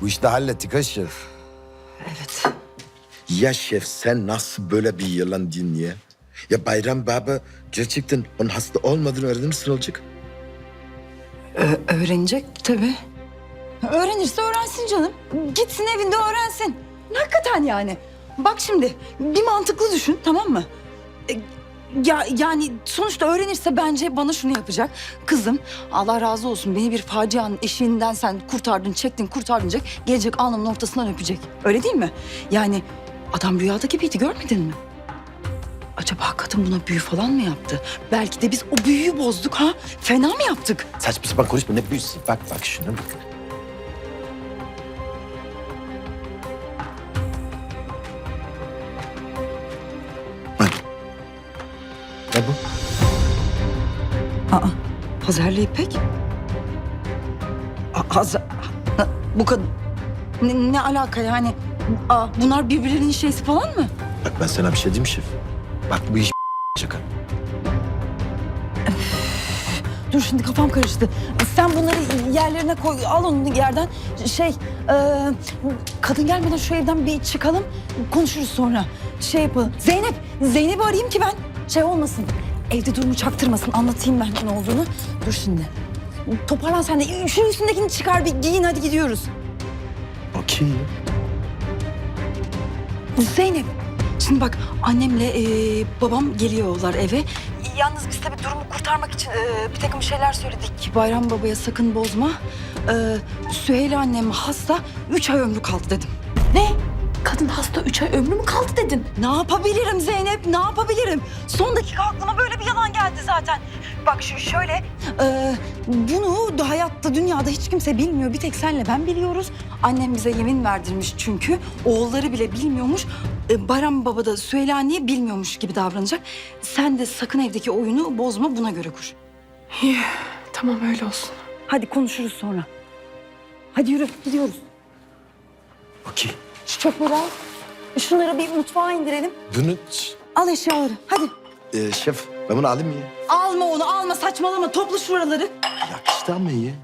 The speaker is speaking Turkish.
Bu işte hallettik ha şef. Evet. Ya şef sen nasıl böyle bir yalan din ya? Ya Bayram Baba gerçekten onun hasta olmadığını öğrenirsin olacak. Ö- öğrenecek tabii. Öğrenirse öğrensin canım. Gitsin evinde öğrensin. Hakikaten yani. Bak şimdi bir mantıklı düşün tamam mı? E, Ya yani sonuçta öğrenirse bence bana şunu yapacak. Kızım Allah razı olsun beni bir facianın eşiğinden sen kurtardın, çektin, kurtardın diyecek. Gelecek alnımın ortasından öpecek. Öyle değil mi? Yani adam rüyada gibiydi görmedin mi? Acaba kadın buna büyü falan mı yaptı? Belki de biz o büyüyü bozduk ha? Fena mı yaptık? Saçma sapan konuşma ne büyüsün. Bak bak şuna. Bak. Ne bu? Aa, Hazarlı İpek? A-. Ha, Bu kadın... Ne, ne alaka yani? Aa, bunlar birbirlerinin şeysi falan mı? Bak ben sana bir şey diyeyim mi şef. Bak bu iş şaka. Dur şimdi kafam karıştı. Sen bunları yerlerine koy, al onu yerden. Şey, e, kadın gelmeden şu evden bir çıkalım, konuşuruz sonra. Şey yapalım. Zeynep, Zeynep'i arayayım ki ben şey olmasın. Evde durumu çaktırmasın, anlatayım ben ne olduğunu. Dur şimdi. Toparlan sen de. Şu üstündekini çıkar bir giyin hadi gidiyoruz. Okey. Zeynep. Şimdi bak annemle e, babam geliyorlar eve. Yalnız biz tabii durumu kurtarmak için e, bir takım şeyler söyledik. Bayram babaya sakın bozma. E, Süheyla annem hasta. Üç ay ömrü kaldı dedim. Ne? Kadın hasta üç ay ömrü mü kaldı dedin? Ne yapabilirim Zeynep? Ne yapabilirim? Son dakika aklıma böyle bir yalan geldi zaten. Bak şu şöyle. e, bunu da hayatta dünyada hiç kimse bilmiyor. Bir tek senle ben biliyoruz. Annem bize yemin verdirmiş çünkü. Oğulları bile bilmiyormuş. E, Bayram Baba da Süheyla anneye bilmiyormuş gibi davranacak. Sen de sakın evdeki oyunu bozma buna göre kur. İyi, tamam öyle olsun. Hadi konuşuruz sonra. Hadi yürü gidiyoruz. Okey. Şu çöpleri al. Şunları bir mutfağa indirelim. Bunu Al eşyaları hadi. e, şef ben bunu alayım mı ya? Alma onu alma saçmalama topla şuraları. Yakıştı ama iyi.